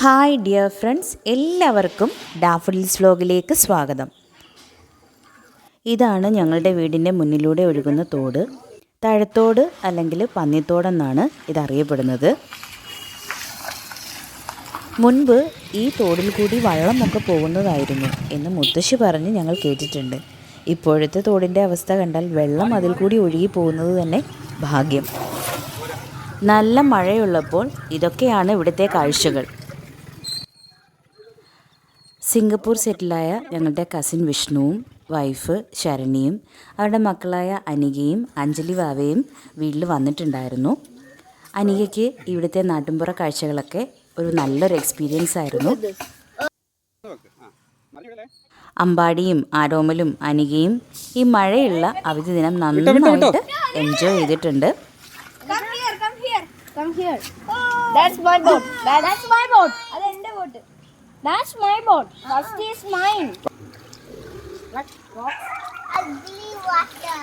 Hi dear friends എല്ലാവർക്കും daffodils വ്ലോഗിലേക്ക് സ്വാഗതം. ഇതാണ് ഞങ്ങളുടെ വീടിന്റെ മുന്നിലൂടെ ഒഴുകുന്ന തോട്. തഴത്തോട് അല്ലെങ്കിൽ പന്നിത്തോടെന്നാണ് ഇതറിയപ്പെടുന്നത്. മുൻപ് ഈ തോടിൽ കൂടി വള്ളമൊക്കെ പോകുന്നതായിരുന്നു എന്ന് മുത്തശ്ശി പറഞ്ഞ് ഞങ്ങൾ കേട്ടിട്ടുണ്ട്. ഇപ്പോഴത്തെ തോടിന്റെ അവസ്ഥ കണ്ടാൽ വെള്ളം അതിൽ കൂടി ഒഴുകി പോകുന്നത് തന്നെ ഭാഗ്യം. നല്ല മഴയുള്ളപ്പോൾ ഇതൊക്കെയാണ് ഇവിടുത്തെ കാഴ്ചകൾ. സിംഗപ്പൂർ സെറ്റിലായ ഞങ്ങളുടെ കസിൻ വിഷ്ണുവും വൈഫ് ശരണിയും അവരുടെ മക്കളായ അനികയും അഞ്ജലി വാവയും വീട്ടിൽ വന്നിട്ടുണ്ടായിരുന്നു അനികയ്ക്ക് ഇവിടുത്തെ നാട്ടിൻപുറ കാഴ്ചകളൊക്കെ ഒരു നല്ലൊരു എക്സ്പീരിയൻസ് ആയിരുന്നു അമ്പാടിയും ആരോമലും അനികയും ഈ മഴയുള്ള അവധി ദിനം നന്നായിട്ട് എൻജോയ് ചെയ്തിട്ടുണ്ട് Come here. That's my boat. That- that's my boat. That's my boat. First is mine. Ugly water.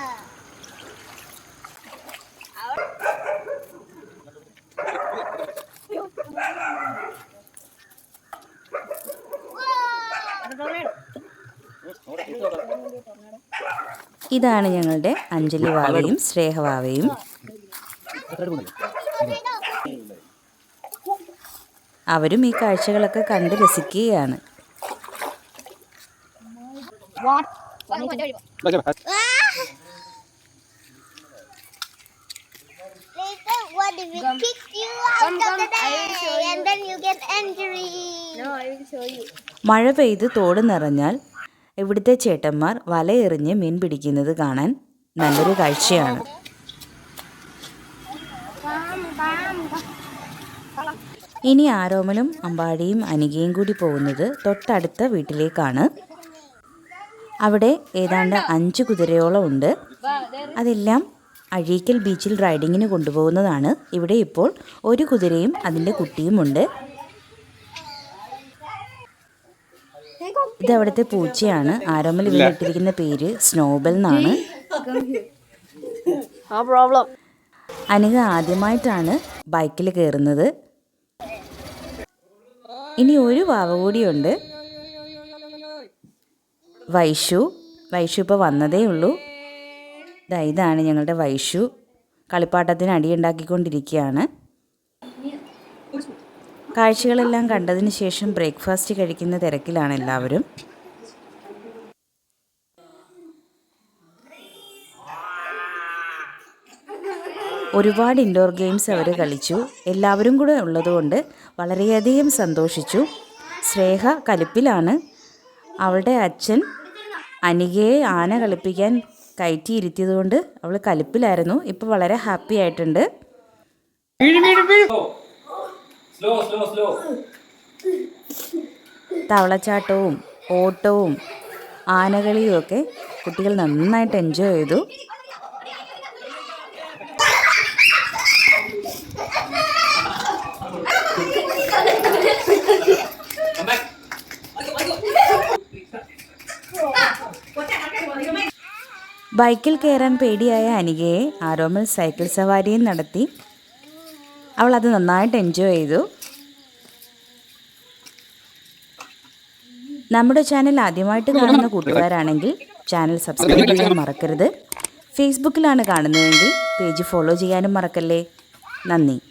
ഇതാണ് ഞങ്ങളുടെ അഞ്ജലി വാവയും സ്നേഹവാവയും അവരും ഈ കാഴ്ചകളൊക്കെ കണ്ട് രസിക്കുകയാണ്. മഴ പെയ്ത് തോട് നിറഞ്ഞാൽ ഇവിടുത്തെ ചേട്ടന്മാർ വലയെറിഞ്ഞ് മീൻ പിടിക്കുന്നത് കാണാൻ നല്ലൊരു കാഴ്ചയാണ് ഇനി ആരോമലും അമ്പാടിയും അനികയും കൂടി പോകുന്നത് തൊട്ടടുത്ത വീട്ടിലേക്കാണ്. അവിടെ ഏതാണ്ട് അഞ്ച് കുതിരയോളം ഉണ്ട്. അതെല്ലാം അഴീക്കൽ ബീച്ചിൽ റൈഡിങ്ങിന് കൊണ്ടുപോകുന്നതാണ്. ഇവിടെ ഇപ്പോൾ ഒരു കുതിരയും അതിന്റെ കുട്ടിയുമുണ്ട്. ഇത് അവിടുത്തെ പൂച്ചയാണ്. ആരോമൽ ഇട്ടിരിക്കുന്ന പേര് സ്നോബൽ എന്നാണ്. അനിക ആദ്യമായിട്ടാണ് ബൈക്കിൽ കയറുന്നത്. ഇനി ഒരു വാവ കൂടിയുണ്ട്. വൈഷു. വൈഷു ഇപ്പോൾ വന്നതേ ഉള്ളൂ. ഇതാ ഇതാണ് ഞങ്ങളുടെ വൈഷു. കളിപ്പാട്ടത്തിന് അടിയുണ്ടാക്കിക്കൊണ്ടിരിക്കുകയാണ് കാഴ്ചകളെല്ലാം കണ്ടതിന് ശേഷം ബ്രേക്ക്ഫാസ്റ്റ് കഴിക്കുന്ന തിരക്കിലാണ് എല്ലാവരും. ഒരുപാട് ഇൻഡോർ ഗെയിംസ് അവർ കളിച്ചു. എല്ലാവരും കൂടെ ഉള്ളതുകൊണ്ട് വളരെയധികം സന്തോഷിച്ചു. സ്നേഹ കലിപ്പിലാണ്. അവളുടെ അച്ഛൻ അനികയെ ആന കളിപ്പിക്കാൻ കയറ്റിയിരുത്തിയതുകൊണ്ട് അവൾ കലിപ്പിലായിരുന്നു. ഇപ്പോൾ വളരെ ഹാപ്പി ആയിട്ടുണ്ട്. തവളച്ചാട്ടവും ഓട്ടവും ആനകളിയും ഒക്കെ കുട്ടികൾ നന്നായിട്ട് എൻജോയ് ചെയ്തു. ബൈക്കിൽ കയറാൻ പേടിയായ അനികയെ ആരോമൽ സൈക്കിൾ സവാരിയും നടത്തി. അവൾ അത് നന്നായിട്ട് എൻജോയ് ചെയ്തു. നമ്മുടെ ചാനൽ ആദ്യമായിട്ട് കാണുന്ന കൂട്ടുകാരാണെങ്കിൽ ചാനൽ സബ്സ്ക്രൈബ് ചെയ്യാൻ മറക്കരുത്. ഫേസ്ബുക്കിലാണ് കാണുന്നതെങ്കിൽ പേജ് ഫോളോ ചെയ്യാനും മറക്കല്ലേ. നന്ദി.